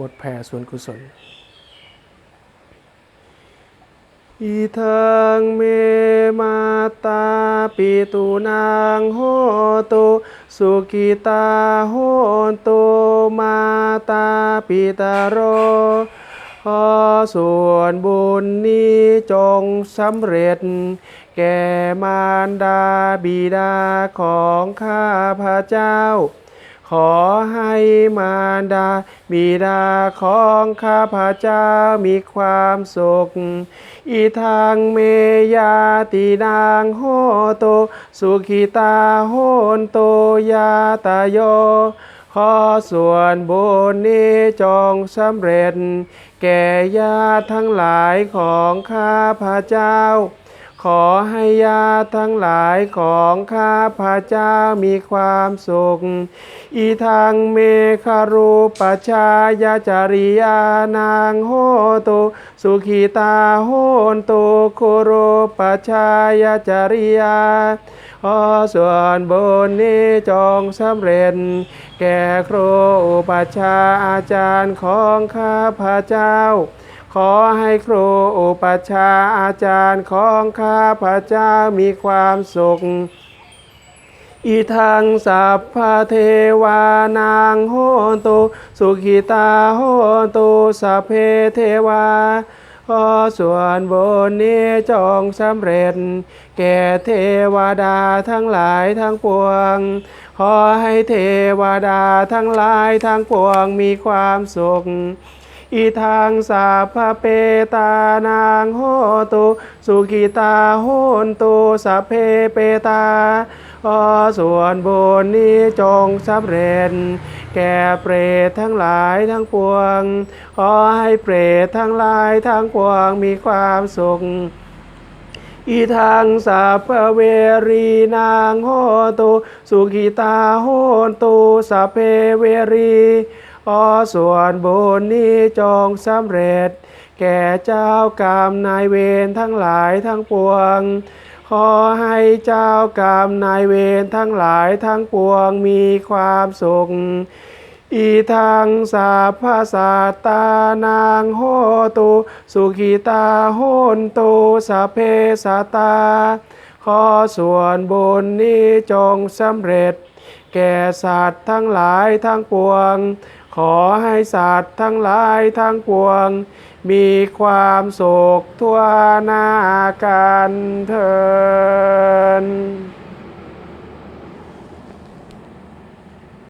บทแผ่ส่วนกุศล อิทังเมมาตาปิตุนางโหตุสุกิตาโหตุมาตาปิตาโรขอส่วนบุญนี้จงสำเร็จ แก่มารดาบิดาของข้าพระเจ้า ขอให้มารดาบิดาของข้าพระเจ้ามีความสุข อีทางเมยาตินางโหโต สุขิตาโหนโตยาตโยขอส่วนบุญนี้จงสำเร็จ แก่ญาติทั้งหลายของข้าพระเจ้า ขอให้ญาติทั้งหลายของข้าพระเจ้ามีความสุข อีทางเมคารูปชายาจริยานางโหตุสุขีตาโหนตุโคโรปชายาจริยาขอส่วนบุญนี้จงสำเร็จ แก่ครูอุปชาอาจารย์ของข้าพระเจ้า ขอให้ครูอุปชาอาจารย์ของข้าพระเจ้ามีความสุข อีทังสัพพเทวานางโหตุสุขิตาโหตุสัพเพเทวาขอส่วนบุญนี้จงสำเร็จ แก่เทวดาทั้งหลายทั้งปวง ขอให้เทวดาทั้งหลายทั้งปวงมีความสุข อีทางสาพเปตานางโหตุสุขิตาโหนตุสัพเพเปตาขอส่วนบุญนี้จงสำเร็จ แก่เปรตทั้งหลายทั้งปวง ขอให้เปรตทั้งหลายทั้งปวงมีความสุขอีทางสัพเวรีนางโหตุสุขิตาโหตุสัพเพเวรี ขอส่วนบุญนี้จงสำเร็จ แก่เจ้ากรรมนายเวรทั้งหลายทั้งปวง ขอให้เจ้ากรรมนายเวรทั้งหลายทั้งปวงมีความสุขอีทางสาพาสาตานางโหตุสุขิตาโหนตุสัพเพสาตา ขอส่วนบุญนี้จงสำเร็จ แก่สัตว์ทั้งหลายทั้งปวง ขอให้สัตว์ทั้งหลายทั้งปวง มีความสุขทั่วหน้ากันเทิน